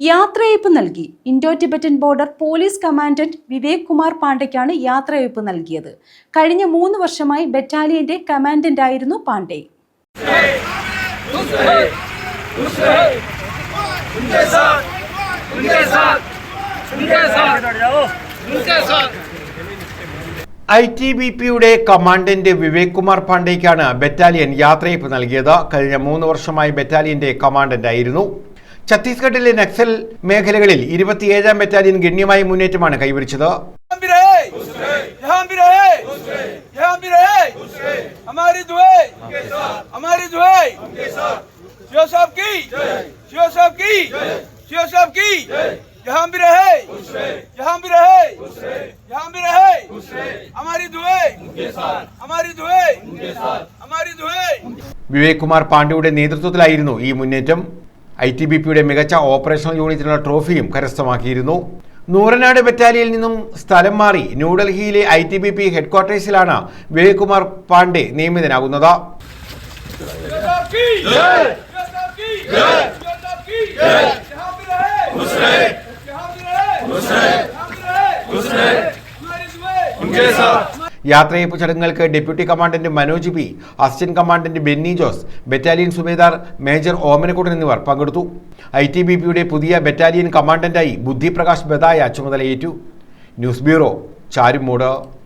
യാത്രയയപ്പ് നൽകി. Indo Tibetan border police commandant Vivek Kumar പാണ്ഡെക്കാണ് യാത്രയയപ്പ് നൽകിയത്. കഴിഞ്ഞ മൂന്ന് വർഷമായി ബറ്റാലിയന്റെ കമാൻഡന്റ് ആയിരുന്നു പാണ്ഡെ. ഐ ടി ബി പിയുടെ കമാൻഡന്റ് വിവേക് കുമാർ പാണ്ഡേക്കാണ് ബറ്റാലിയൻ യാത്രയപ്പ് നൽകിയത്. കഴിഞ്ഞ മൂന്ന് വർഷമായി ബറ്റാലിയന്റെ കമാൻഡന്റ് ആയിരുന്നു ഛത്തീസ്ഗഡിലെ നക്സൽ മേഖലകളിൽ ഇരുപത്തിയേഴാം ബറ്റാലിയൻ ഗണ്യമായ മുന്നേറ്റമാണ് കൈവരിച്ചത്. വിവേക് കുമാർ പാണ്ഡ്യയുടെ നേതൃത്വത്തിലായിരുന്നു ഈ മുന്നേറ്റം. ഐ ടി ബി പിയുടെ മികച്ച ഓപ്പറേഷണൽ യൂണിറ്റിനുള്ള ട്രോഫിയും കരസ്ഥമാക്കിയിരുന്നു. നൂറനാട് ബറ്റാലിയിൽ നിന്നും സ്ഥലം മാറി ന്യൂഡൽഹിയിലെ ഐ ടി ബി പി ഹെഡ്ക്വാർട്ടേഴ്സിലാണ് വിവേകുമാർ പാണ്ഡെ നിയമിതനാകുന്നത്. ഉന്കെ യാത്രയപ്പ് ചടങ്ങുകൾക്ക് deputy commandant Manoj P assistant commandant Benny Jose battalion subedar major Omanakuttan എന്നിവർ പങ്കെടുത്തു. ഐ ടി ബി പിയുടെ പുതിയ ബറ്റാലിയൻ കമാൻഡന്റായി ബുദ്ധിപ്രകാശ് ബദായ ചുമതലയേറ്റു. News bureau Charummood.